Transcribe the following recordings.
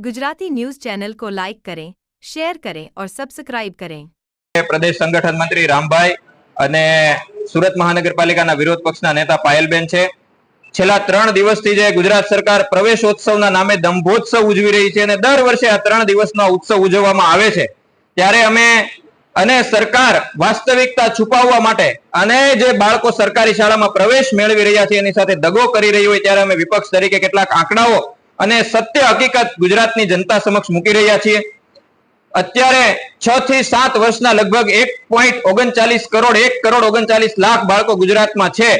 Gujarati news channel को like करें share करें और सब्सक्राइब करें પ્રદેશ સંગઠન મંત્રી રામભાઈ અને સુરત મહાનગરપાલિકાના વિરોધ પક્ષના નેતા પાયલબેન છે છેલ્લા ત્રણ દિવસથી જે ગુજરાત સરકાર પ્રવેશોત્સવના નામે દંભોત્સવ ઉજવી રહી છે અને દર વર્ષે આ ત્રણ દિવસનો આ ઉત્સવ ઉજવવામાં આવે છે ત્યારે અમે અને સરકાર વાસ્તવિકતા છુપાવવા માટે અને જે બાળકો સરકારી શાળામાં પ્રવેશ મેળવી રહ્યા છે એની સાથે દગો કરી રહી હોય ત્યારે અમે વિપક્ષ તરીકે કેટલાક આંકડાઓ અને સત્ય હકીકત ગુજરાતની જનતા સમક્ષ મૂકી રહ્યા છીએ. અત્યારે છ થી સાત વર્ષના લગભગ એક પોઈન્ટ ઓગણચાલીસ કરોડ, એક કરોડ ઓગણચાલીસ લાખ બાળકો ગુજરાતમાં છે.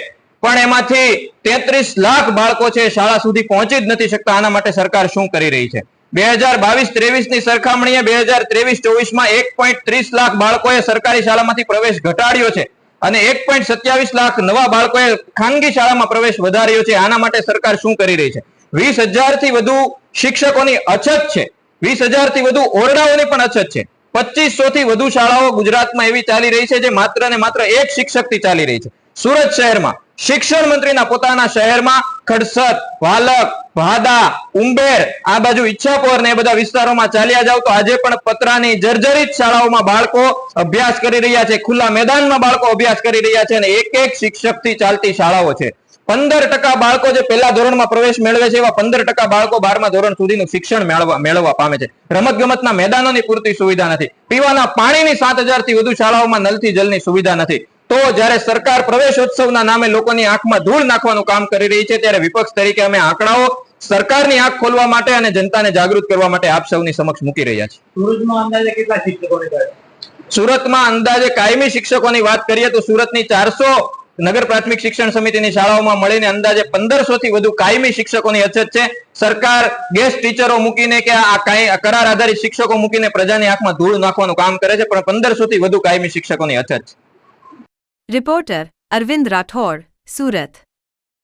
પણ એમાંથી તેત્રીસ લાખ બાળકો છે, શાળા સુધી પહોંચી જ નથી શકતા. આના માટે સરકાર શું કરી રહી છે? બે હજાર બાવીસ ત્રેવીસની સરખામણીએ બે હજાર ત્રેવીસ ચોવીસમાં એક પોઈન્ટ ત્રીસ લાખ બાળકોએ સરકારી શાળામાંથી પ્રવેશ ઘટાડ્યો છે અને એક પોઈન્ટ સત્યાવીસ લાખ નવા બાળકોએ ખાનગી શાળામાં પ્રવેશ વધાર્યો છે. આના માટે સરકાર શું કરી રહી છે? વીસથી વધુ શિક્ષકોની અછત છે. વીસથી વધુ ઓરડાઓની પણ અછત છે. પચીસો થી વધુ શાળાઓ ગુજરાતમાં એવી ચાલી રહી છે જે માત્ર ને માત્ર એક શિક્ષકથી ચાલી રહી છે. સુરત શહેરમાં શિક્ષણ મંત્રીના પોતાના શહેરમાં ખડસત વાલક, ભાદા, ઉંબેર આ બાજુ ઈચ્છાપોર ને બધા વિસ્તારોમાં ચાલ્યા જાવ તો આજે પણ પતરાની જર્જરિત શાળાઓમાં બાળકો અભ્યાસ કરી રહ્યા છે. ખુલ્લા મેદાનમાં બાળકો અભ્યાસ કરી રહ્યા છે અને એક એક શિક્ષકથી ચાલતી શાળાઓ છે. પંદર ટકા બાળકો જે પહેલા ધોરણમાં પ્રવેશ મેળવે છે એવા પંદર ટકા બાળકો બારમા ધોરણ સુધીનું શિક્ષણ મેળવવા મેળવવા પામે છે. રમત ગમતના મેદાનોની પૂરતી સુવિધા નથી. પીવાના પાણીની સાતથી વધુ શાળાઓમાં નલથી જલની સુવિધા નથી. તો જ્યારે સરકાર પ્રવેશોત્સવના નામે લોકોની આંખમાં ધૂળ નાખવાનું કામ કરી રહી છે ત્યારે વિપક્ષ તરીકે અમે આંકડાઓ સરકારની આંખ ખોલવા માટે અને જનતાને જાગૃત કરવા માટે આપ સૌની સમક્ષ મૂકી રહ્યા છીએ. સુરતમાં અંદાજે કેટલા શિક્ષકોને સુરતમાં અંદાજે કાયમી શિક્ષકોની વાત કરીએ તો સુરતની ચારસો નગર પ્રાથમિક શિક્ષણ સમિતિની શાળાઓમાં મળીને અંદાજે પંદરસો થી વધુ કાયમી શિક્ષકોની અછત છે. સરકાર ગેસ્ટ ટીચરો મૂકીને કે આ કરાર આધારિત શિક્ષકો મૂકીને પ્રજાની આંખમાં ધૂળ નાખવાનું કામ કરે છે, પણ પંદરસો થી વધુ કાયમી શિક્ષકોની અછત છે. રિપોર્ટર અરવિંદ રાઠોડ, સુરત.